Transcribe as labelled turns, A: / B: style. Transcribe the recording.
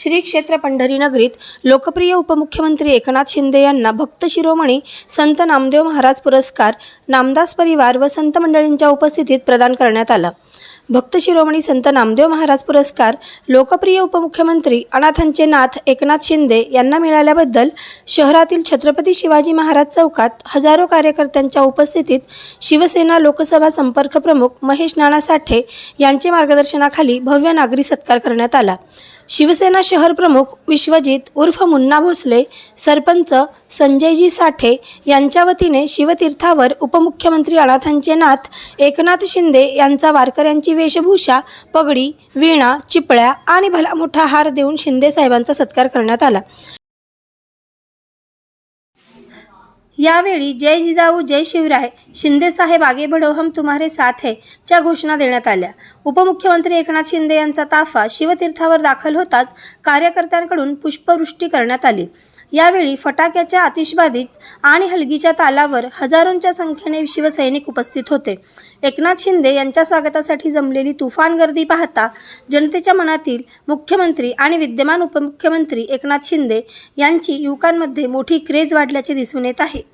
A: श्री क्षेत्र पंढरी नगरीत लोकप्रिय उपमुख्यमंत्री एकनाथ शिंदे यांना भक्त शिरोमणी संत नामदेव महाराज पुरस्कार नामदास परिवार व संत मंडळींच्या उपस्थितीत प्रदान करण्यात आला. भक्त शिरोमणी संत नामदेव महाराज पुरस्कार लोकप्रिय उपमुख्यमंत्री अनाथांचे नाथ एकनाथ शिंदे यांना मिळाल्याबद्दल शहरातील छत्रपती शिवाजी महाराज चौकात हजारो कार्यकर्त्यांच्या उपस्थितीत शिवसेना लोकसभा संपर्क प्रमुख महेश नाना साठे यांचे मार्गदर्शनाखाली भव्य नागरी सत्कार करण्यात आला. शिवसेना शहर प्रमुख विश्वजित उर्फ मुन्ना भोसले सरपंच संजयजी साठे यांच्या वतीने शिवतीर्थावर उपमुख्यमंत्री अनाथांचे नाथ एकनाथ शिंदे यांचा वारकऱ्यांची वेशभूषा पगडी वीणा चिपळ्या आणि भला मोठा हार देऊन शिंदे साहेबांचा सत्कार करण्यात आला. यावेळी जय जिजाऊ जय शिवराय शिंदे साहेब आगे बढो हम तुम्हारे साथ है च्या घोषणा देण्यात आल्या. उपमुख्यमंत्री एकनाथ शिंदे यांचा ताफा शिवतीर्थावर दाखल होताच कार्यकर्त्यांकडून पुष्पवृष्टी करण्यात आली. यावेळी फटाक्याच्या आतिषबाजीत आणि हलगीच्या तालावर हजारोंच्या संख्येने शिवसैनिक उपस्थित होते. एकनाथ शिंदे यांच्या स्वागतासाठी जमलेली तुफान गर्दी पाहता जनतेच्या मनातील मुख्यमंत्री आणि विद्यमान उपमुख्यमंत्री एकनाथ शिंदे यांची युवकांमध्ये मोठी क्रेज वाढल्याचे दिसून येत आहे.